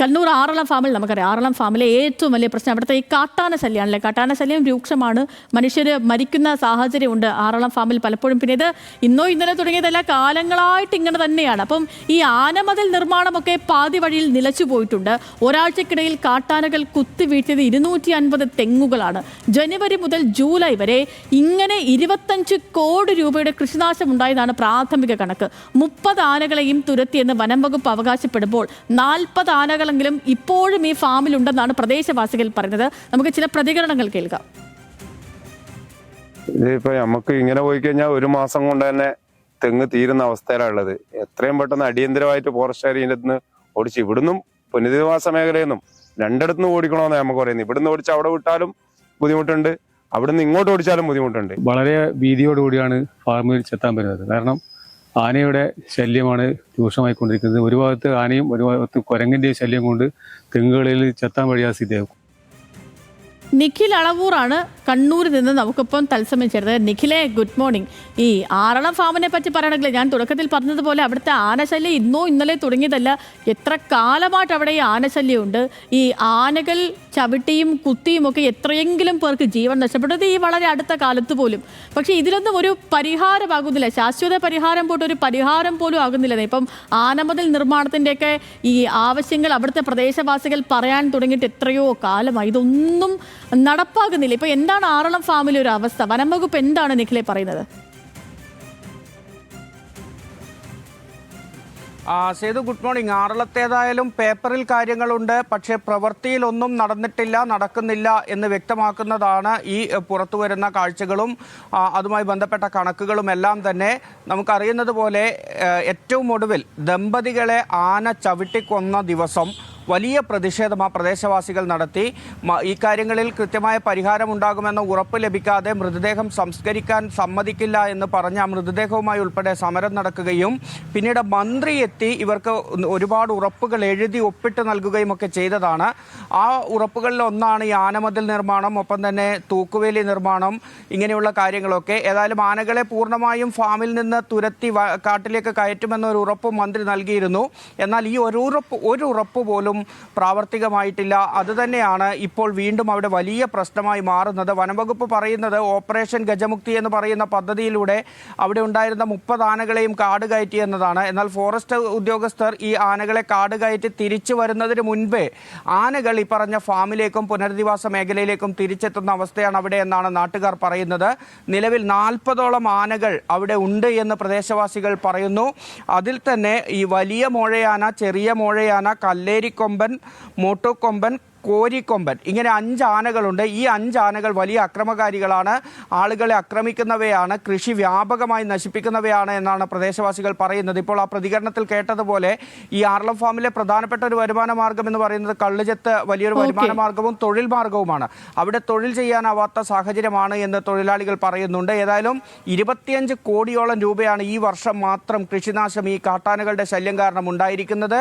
കണ്ണൂർ ആറളം ഫാമിൽ നമുക്കറിയാം. ആറളം ഫാമിലെ ഏറ്റവും വലിയ പ്രശ്നം അവിടുത്തെ ഈ കാട്ടാന ശല്യമാണല്ലേ? കാട്ടാന ശല്യം രൂക്ഷമാണ്. മനുഷ്യർ മരിക്കുന്ന സാഹചര്യമുണ്ട് ആറളം ഫാമിൽ പലപ്പോഴും. പിന്നെ ഇത് ഇന്നോ ഇന്നലെ തുടങ്ങിയതല്ല കാലങ്ങളായിട്ട് ഇങ്ങനെ തന്നെയാണ്. അപ്പം ഈ ആനമതിൽ നിർമ്മാണമൊക്കെ പാതി വഴിയിൽ നിലച്ചു പോയിട്ടുണ്ട്. ഒരാഴ്ചക്കിടയിൽ കാട്ടാനകൾ കുത്തിവീഴ്ത്തിയത് ഇരുന്നൂറ്റി അൻപത് തെങ്ങുകളാണ്. ജനുവരി മുതൽ ജൂലൈ വരെ ഇങ്ങനെ ഇരുപത്തഞ്ച് കോടി രൂപയുടെ കൃഷിനാശം ഉണ്ടായതാണ് പ്രാഥമിക കണക്ക്. മുപ്പത് ആനകളെയും തുരത്തിയെന്ന് വനം വകുപ്പ് അവകാശപ്പെടുമ്പോൾ നാൽപ്പത് ആനകളെങ്കിലും ഇപ്പോഴും ഈ ഫാമിലുണ്ടെന്നാണ് പ്രദേശവാസികൾ പറയുന്നത്. നമുക്ക് ചില പ്രതികരണങ്ങൾ കേൾക്കാം. ഇതിപ്പോ നമുക്ക് ഇങ്ങനെ പോയി കഴിഞ്ഞാൽ ഒരു മാസം കൊണ്ട് തന്നെ തെങ്ങ് തീരുന്ന അവസ്ഥയിലാണ് ഉള്ളത്. എത്രയും പെട്ടെന്ന് അടിയന്തരമായിട്ട് ഫോറസ്റ്റുകാർ ഇതിന്റെ നിന്ന് ഓടിച്ച് ഇവിടുന്നും പുനരധിവാസ മേഖലയിൽ നിന്നും രണ്ടിടത്തുനിന്ന് ഓടിക്കണമെന്ന് നമുക്ക് പറയുന്നത്. ഇവിടുന്ന് ഓടിച്ച് അവിടെ വിട്ടാലും ബുദ്ധിമുട്ടുണ്ട്. അവിടുന്ന് ഇങ്ങോട്ട് ഓടിച്ചാലും ബുദ്ധിമുട്ടുണ്ട്. വളരെ ഭീതിയോടുകൂടിയാണ് ഫാമിൽ ചെത്താൻ വരുന്നത് കാരണം ആനയുടെ ശല്യമാണ് രൂക്ഷമായിക്കൊണ്ടിരിക്കുന്നത്. ഒരു ഭാഗത്ത് ആനയും ഒരു ഭാഗത്ത് കുരങ്ങിന്റെയും ശല്യം കൊണ്ട് തെങ്ങുകളിൽ ചെത്താൻ വഴിയാ സ്ഥിതിയാകും നിഖിൽ അളവൂറാണ് കണ്ണൂരിൽ നിന്ന് നമുക്കിപ്പം തത്സമയം ചേർന്നത് നിഖിലെ ഗുഡ് മോർണിംഗ് ഈ ആറളം ഫാമിനെ പറ്റി പറയണമെങ്കിൽ ഞാൻ തുടക്കത്തിൽ പറഞ്ഞതുപോലെ അവിടുത്തെ ആനശല്യം ഇന്നോ ഇന്നലെ തുടങ്ങിയതല്ല. എത്ര കാലമായിട്ട് അവിടെ ഈ ആനശല്യമുണ്ട്. ഈ ആനകൾ ചവിട്ടിയും കുത്തിയും ഒക്കെ എത്രയെങ്കിലും പേർക്ക് ജീവൻ നഷ്ടപ്പെട്ടത് ഈ വളരെ അടുത്ത കാലത്ത് പോലും. പക്ഷേ ഇതിലൊന്നും ഒരു പരിഹാരമാകുന്നില്ല. ശാശ്വത പരിഹാരം പോട്ട് ഒരു പരിഹാരം പോലും ആകുന്നില്ല. ഇപ്പം ആനമതിൽ നിർമ്മാണത്തിന്റെയൊക്കെ ഈ ആവശ്യങ്ങൾ അവിടുത്തെ പ്രദേശവാസികൾ പറയാൻ തുടങ്ങിയിട്ട് എത്രയോ കാലമായി. ഇതൊന്നും നടപ്പാകുന്നില്ല. ഇപ്പൊ എന്താണ് ആറളം ഫാമിലെ ഒരു അവസ്ഥ? വനം വകുപ്പ് എന്താണ് നിഖിലെ പറയുന്നത്? Sethu good morning. ആറളത്തേതായാലും പേപ്പറിൽ കാര്യങ്ങളുണ്ട്. പക്ഷേ പ്രവൃത്തിയിൽ ഒന്നും നടന്നിട്ടില്ല നടക്കുന്നില്ല എന്ന് വ്യക്തമാക്കുന്നതാണ് ഈ പുറത്തു വരുന്ന കാഴ്ചകളും അതുമായി ബന്ധപ്പെട്ട കണക്കുകളും എല്ലാം തന്നെ. നമുക്കറിയുന്നത് പോലെ ഏറ്റവും ഒടുവിൽ ദമ്പതികളെ ആന ചവിട്ടിക്കൊന്ന ദിവസം വലിയ പ്രതിഷേധം ആ പ്രദേശവാസികൾ നടത്തി. ഈ കാര്യങ്ങളിൽ കൃത്യമായ പരിഹാരമുണ്ടാകുമെന്ന ഉറപ്പ് ലഭിക്കാതെ മൃതദേഹം സംസ്കരിക്കാൻ സമ്മതിക്കില്ല എന്ന് പറഞ്ഞ മൃതദേഹവുമായി ഉൾപ്പെടെ സമരം നടക്കുകയും പിന്നീട് മന്ത്രി എത്തി ഇവർക്ക് ഒരുപാട് ഉറപ്പുകൾ എഴുതി ഒപ്പിട്ട് നൽകുകയും ഒക്കെ ചെയ്തതാണ്. ആ ഉറപ്പുകളിൽ ഒന്നാണ് ഈ ആനമതിൽ നിർമ്മാണം ഒപ്പം തന്നെ തൂക്കുവേലി നിർമ്മാണം ഇങ്ങനെയുള്ള കാര്യങ്ങളൊക്കെ. ഏതായാലും ആനകളെ പൂർണമായും ഫാമിൽ നിന്ന് തുരത്തി കാട്ടിലേക്ക് കയറ്റുമെന്നൊരു ഉറപ്പ് മന്ത്രി നൽകിയിരുന്നു. എന്നാൽ ഈ ഒരു ഉറപ്പ് ഒരു ഉറപ്പ് പോലും പ്രാവർത്തികമായിട്ടില്ല. അതുതന്നെയാണ് ഇപ്പോൾ വീണ്ടും അവിടെ വലിയ പ്രശ്നമായി മാറുന്നത്. വനംവകുപ്പ് പറയുന്നത് ഓപ്പറേഷൻ ഗജമുക്തി എന്ന് പറയുന്ന പദ്ധതിയിലൂടെ അവിടെ ഉണ്ടായിരുന്ന മുപ്പത് ആനകളെയും കാട് കയറ്റി എന്നതാണ്. എന്നാൽ ഫോറസ്റ്റ് ഉദ്യോഗസ്ഥർ ഈ ആനകളെ കാട് കയറ്റി തിരിച്ചു വരുന്നതിന് മുൻപേ ആനകൾ ഈ പറഞ്ഞ ഫാമിലേക്കും പുനരധിവാസ മേഖലയിലേക്കും തിരിച്ചെത്തുന്ന അവസ്ഥയാണ് അവിടെ എന്നാണ് നാട്ടുകാർ പറയുന്നത്. നിലവിൽ നാൽപ്പതോളം ആനകൾ അവിടെ ഉണ്ട് എന്ന് പ്രദേശവാസികൾ പറയുന്നു. അതിൽ തന്നെ ഈ വലിയ മോഴയാന ചെറിയ മോഴയാന കല്ലേരിക്കൊമ്പൻ മോട്ടോക്കൊമ്പൻ കോരിക്കൊമ്പൻ ഇങ്ങനെ അഞ്ച് ആനകളുണ്ട്. ഈ അഞ്ച് ആനകൾ വലിയ അക്രമകാരികളാണ്. ആളുകളെ ആക്രമിക്കുന്നവയാണ്. കൃഷി വ്യാപകമായി നശിപ്പിക്കുന്നവയാണ് എന്നാണ് പ്രദേശവാസികൾ പറയുന്നത്. ഇപ്പോൾ ആ പ്രതികരണത്തിൽ കേട്ടതുപോലെ ഈ ആർളം ഫാമിലെ പ്രധാനപ്പെട്ട ഒരു വരുമാന മാർഗം എന്ന് പറയുന്നത് കള്ളുചെത്ത് വലിയൊരു. വരുമാന മാർഗവും തൊഴിൽ മാർഗവുമാണ്. അവിടെ തൊഴിൽ ചെയ്യാനാവാത്ത സാഹചര്യമാണ് എന്ന് തൊഴിലാളികൾ പറയുന്നുണ്ട്. ഏതായാലും ഇരുപത്തിയഞ്ച് കോടിയോളം രൂപയാണ് ഈ വർഷം മാത്രം കൃഷിനാശം ഈ കാട്ടാനകളുടെ ശല്യം കാരണം ഉണ്ടായിരിക്കുന്നത്.